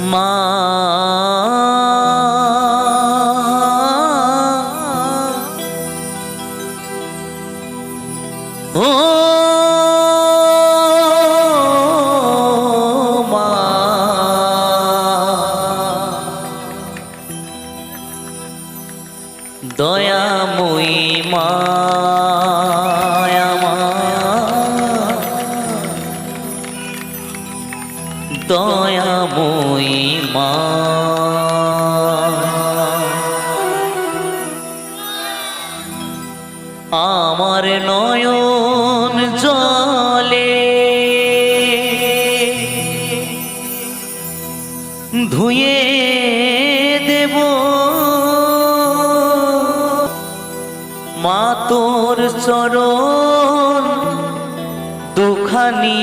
মা দয়াময়ী মা। আমার নয়ন জলে ধুয়ে দেব। মা তোর চরণ দুখানি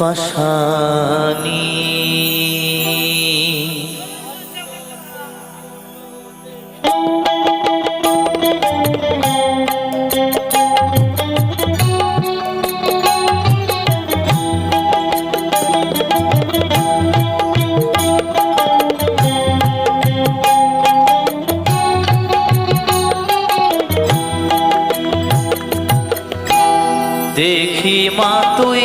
পাশানি। দেখি মা তুই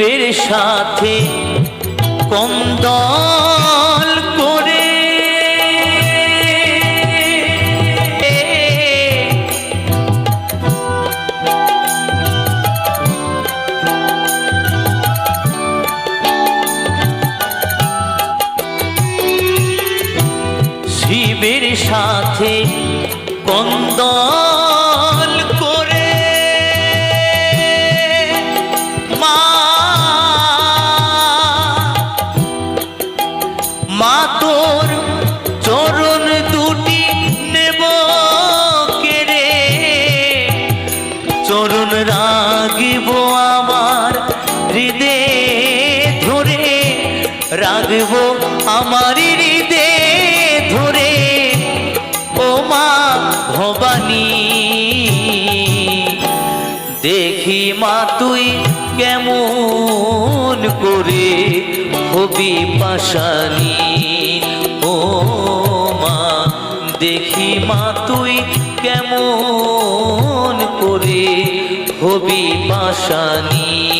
শিবের সাথে কন্দল করে। শিবের সাথে কন্দল রাগব আমার হৃদে ধরে। ও মা ভবানী, দেখি মা তুই কেমন করে হবি পাশানি ও মা, দেখি মা তুই কেমন করে হবি পাশানি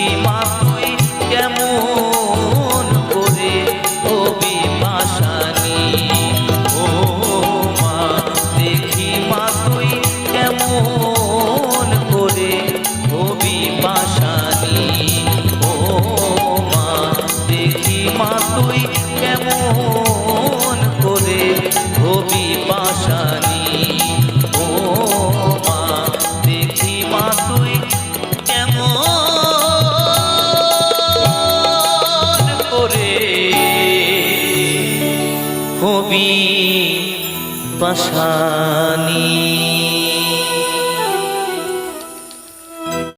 зима. কবি পাশানী।